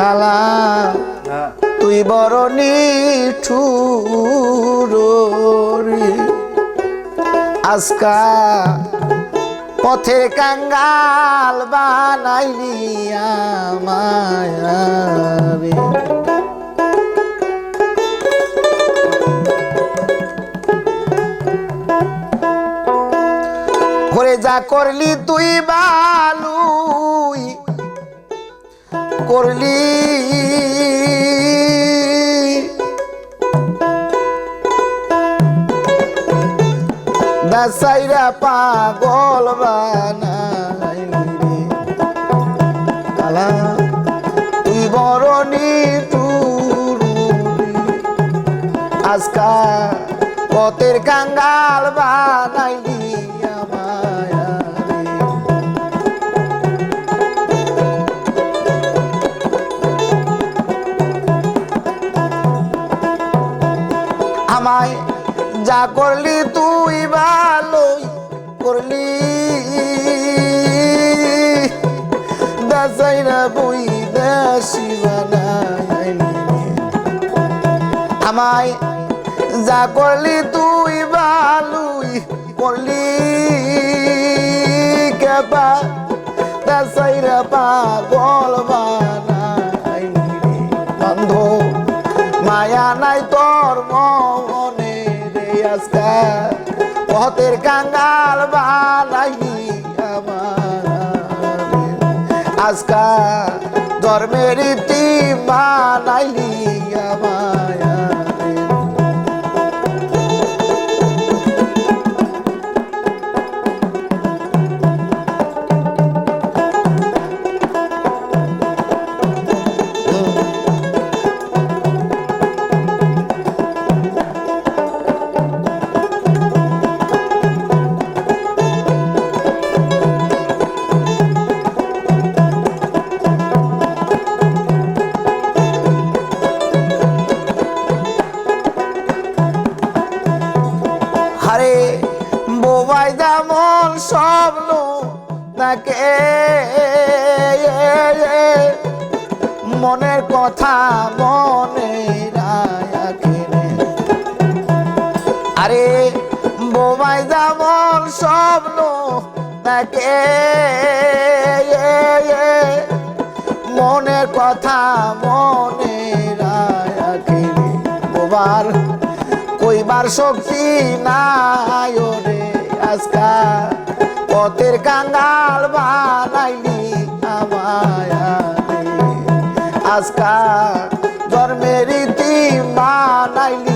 হ্যাঁ তুই বড় নিঠুর। আজকা পথে কাঙ্গাল বানাইলি আমায় করে যা করলি তুই বালুই করলি। দাসাইরা পাগল আলা তুই বড় নিটুরু আজকা পথের কাঙ্গাল বানাইলি যা করলি তুই ভালোই করলি। দাসাইরা বই দাসি আমায় যা করলি তুই ভালোই করলি। কেবা দাসাইরা পাগল আজকা ধর্মের রীতি বানাইলি আমায়। হারে বোবাই যেমন স্বপ্ন তাকে মনের কথা মনে রাখে আরে বোবাই যেমন স্বপ্ন তাকে মনের কথা মনে রাখে। বোবার কইবার শক্তি নাই রে আজকা পথের কাঙ্গাল বানাইলি আমায়। আজকা ধর্মের রীতি বানাইলি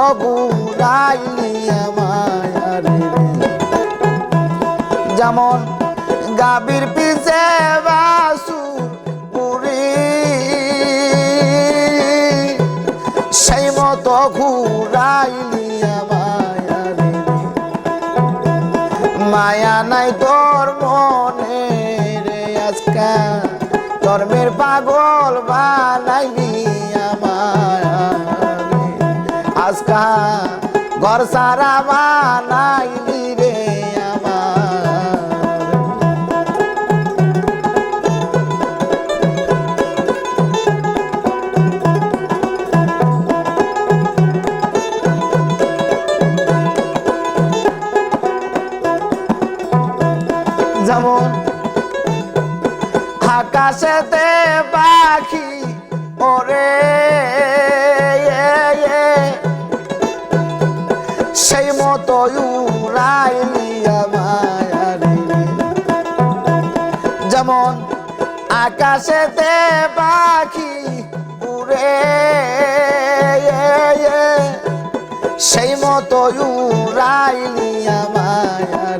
মতো গুড়াইলি যেমন গাবির পিছে বাসু পুরি, সেই মতো ঘুরাইলি আমায় মায়া নাই তোর মনে রে, আজকা ধর্মের পাগল বানাইলি আমার। আজকা ঘর সারা বানাইলি রে আমার। আকাশেতে পাখি ওরে সেই মতো উড়াইলি আমার যেমন আকাশেতে পাখি উড়ে, সেই মতো উড়াইলি আমার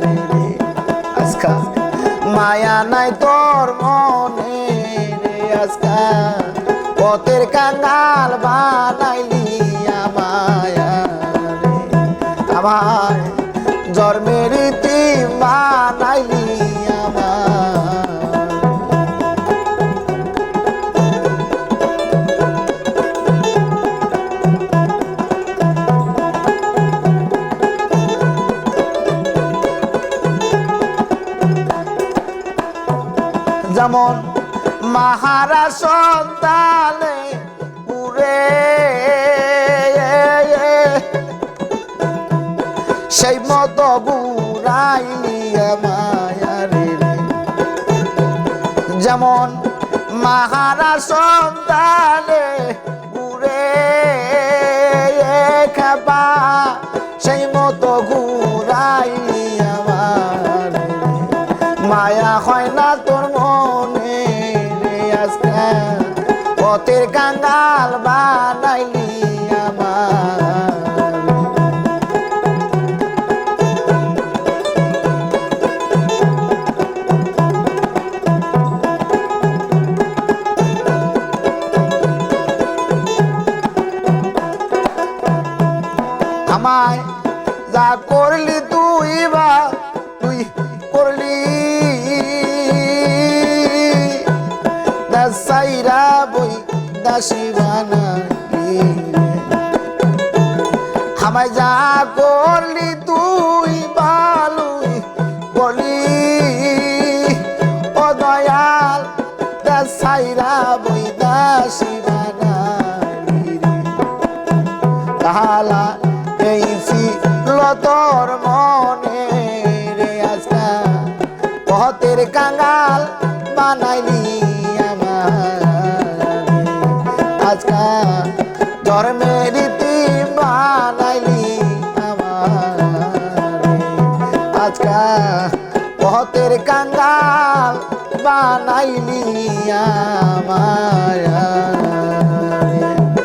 আজকা মায়া নাই তোর মনে রে, আজকা পথের কাঙ্গাল বানাইলি আমায়া আমায়। জন্মের বানাইলি আমার যেমন মাহারা সন্তানে উড়ে সেই মতো বুড়াইলি মায়ারে যেমন মাহারা আমায় যা করলি তুই বা, তুই করলি। দাসাইরা বই দাসী বানালি। আমায় যা করলি তুই বালুই বলি ও দয়াল, দাসাইরা বই দাসী বানালি। তাহালা তোর মনে রে আজকা। পথের কাঙ্গাল বানাইলি আমার আজকা ধর্মের রীতি বানাইলি আমার আজকা পথের কাঙ্গাল বানাইলি আমার